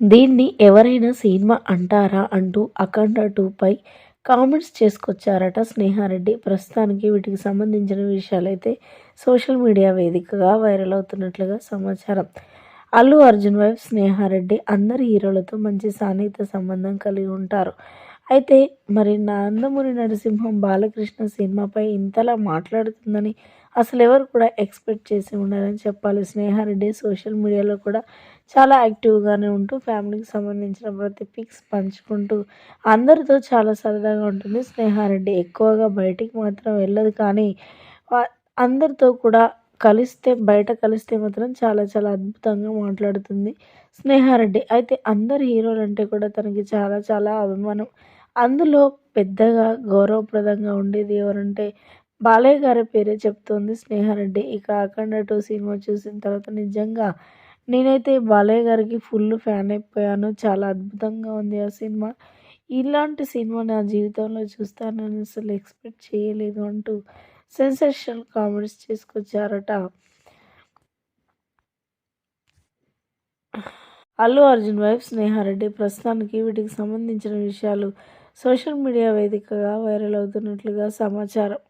దీన్ని ఎవరైనా సినిమా అంటారా అంటూ అఖండ టూపై కామెంట్స్ చేసుకొచ్చారట స్నేహారెడ్డి. ప్రస్తుతానికి వీటికి సంబంధించిన విషయాలైతే సోషల్ మీడియా వేదికగా వైరల్ అవుతున్నట్లుగా సమాచారం. అల్లు అర్జున్ వైఫ్ స్నేహారెడ్డి అందరి హీరోలతో మంచి సాన్నిహిత సంబంధం కలిగి ఉంటారు. అయితే మరి నందమూరి నరసింహం బాలకృష్ణ సినిమాపై ఇంతలా మాట్లాడుతుందని అసలు ఎవరు కూడా ఎక్స్పెక్ట్ చేసి ఉండాలని చెప్పాలి. స్నేహారెడ్డి సోషల్ మీడియాలో కూడా చాలా యాక్టివ్గానే ఉంటూ ఫ్యామిలీకి సంబంధించిన ప్రతి పిక్స్ పంచుకుంటూ అందరితో చాలా సరదాగా ఉంటుంది. స్నేహారెడ్డి ఎక్కువగా బయటికి మాత్రం వెళ్ళదు కానీ అందరితో కూడా కలిస్తే బయట కలిస్తే మాత్రం చాలా చాలా అద్భుతంగా మాట్లాడుతుంది స్నేహారెడ్డి. అయితే అందరి హీరోలు అంటే కూడా తనకి చాలా చాలా అభిమానం. అందులో పెద్దగా గౌరవప్రదంగా ఉండేది ఎవరంటే బాలయ్య గారి పేరే చెప్తోంది స్నేహారెడ్డి. ఇక అఖండ టూ సినిమా చూసిన తర్వాత నిజంగా నేనైతే బాలయ్య గారికి ఫుల్ ఫ్యాన్ అయిపోయాను. చాలా అద్భుతంగా ఉంది ఆ సినిమా. ఇలాంటి సినిమా నా జీవితంలో చూస్తానని అసలు ఎక్స్పెక్ట్ చేయలేదు అంటూ సెన్సేషనల్ కామెంట్స్ చేసుకొచ్చారట అల్లు అర్జున్ వైఫ్ స్నేహారెడ్డి ప్రస్తుతానికి వీటికి సంబంధించిన విషయాలు సోషల్ మీడియా వేదికగా వైరల్ అవుతున్నట్లుగా సమాచారం.